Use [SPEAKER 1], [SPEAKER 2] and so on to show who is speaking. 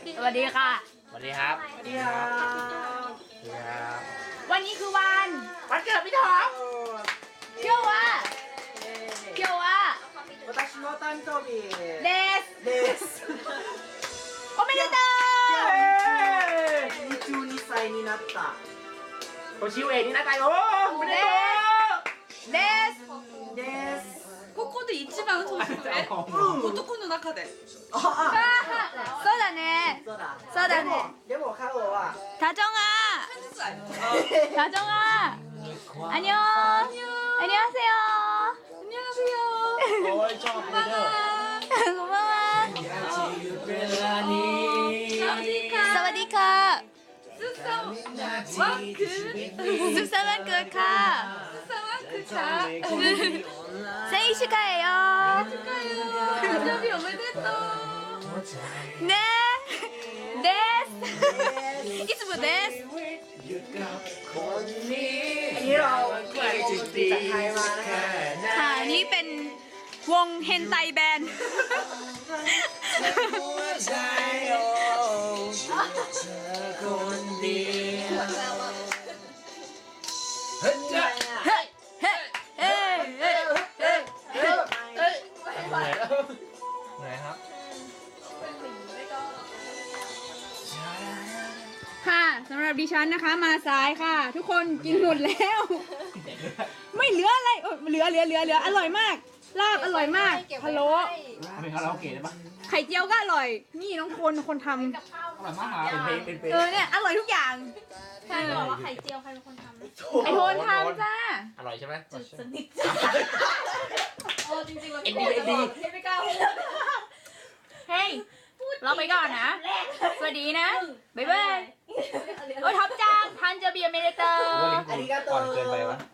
[SPEAKER 1] สวัสดีค่ะ
[SPEAKER 2] สวัสดีครับ
[SPEAKER 3] สวัสดีครับ
[SPEAKER 2] สวัสดีครับ
[SPEAKER 1] วันนี้คือวัน
[SPEAKER 2] วันเกิดพี่ทอม
[SPEAKER 1] เชื่อว่าเชื่อว่า
[SPEAKER 3] 私の誕生日
[SPEAKER 1] เดส
[SPEAKER 3] です
[SPEAKER 1] โอเมでとう
[SPEAKER 3] 22歳になった
[SPEAKER 2] 年上になった
[SPEAKER 1] よお
[SPEAKER 2] めで
[SPEAKER 1] とうです
[SPEAKER 3] です
[SPEAKER 4] ここで一番年上男の中で
[SPEAKER 3] ああ
[SPEAKER 1] 아. 거
[SPEAKER 4] 아니야?
[SPEAKER 1] 나정아. 안녕. 안녕하세요.
[SPEAKER 4] 안녕하세요.
[SPEAKER 1] 고마워 사와디카 숲사만 꿀카 생일 축하해요. 네. 네. 이츠 뭐 데스
[SPEAKER 2] อยู่กั
[SPEAKER 3] คนนี้เรา
[SPEAKER 2] ใกล้จะดีแค่ไหน
[SPEAKER 1] ค่ะ นี่เป็นวงเฮนไตแบนด์
[SPEAKER 2] หันไหนครับ
[SPEAKER 1] สำหรับดิฉันนะคะ มาซ้ายค่ะ ทุกคนกินหมดแล้ว ไม่เหลืออะไรเออเหลือเหลือเหลือเหลืออร่อยมากลาบอร่อยมากพะโล้
[SPEAKER 2] เป็นคาราโอเกะได้ปะ
[SPEAKER 1] ไข่เจียวก็อร่อย นี่น้องคนคนท
[SPEAKER 2] อร่อยมากครับเป็นเพลงเป็นเพลำง
[SPEAKER 1] เออเนี่ยอร่อยทุกอย่าง
[SPEAKER 5] ใครบอกว่าไข่เจียวใครเป็นคนทำ
[SPEAKER 1] ไอโทนทำจ้า
[SPEAKER 2] อร่อยใช่ไหม
[SPEAKER 5] สนิทโอ้จริงๆมัน
[SPEAKER 2] เอ็นดีเอ็นดี
[SPEAKER 5] ไม่กล้าพูด
[SPEAKER 1] เฮ้ยเราไปก่อนนะ สวัสดีนะ บ๊ายบาย おい、ハプちゃん、誕生日
[SPEAKER 3] おめでとう。
[SPEAKER 2] とう。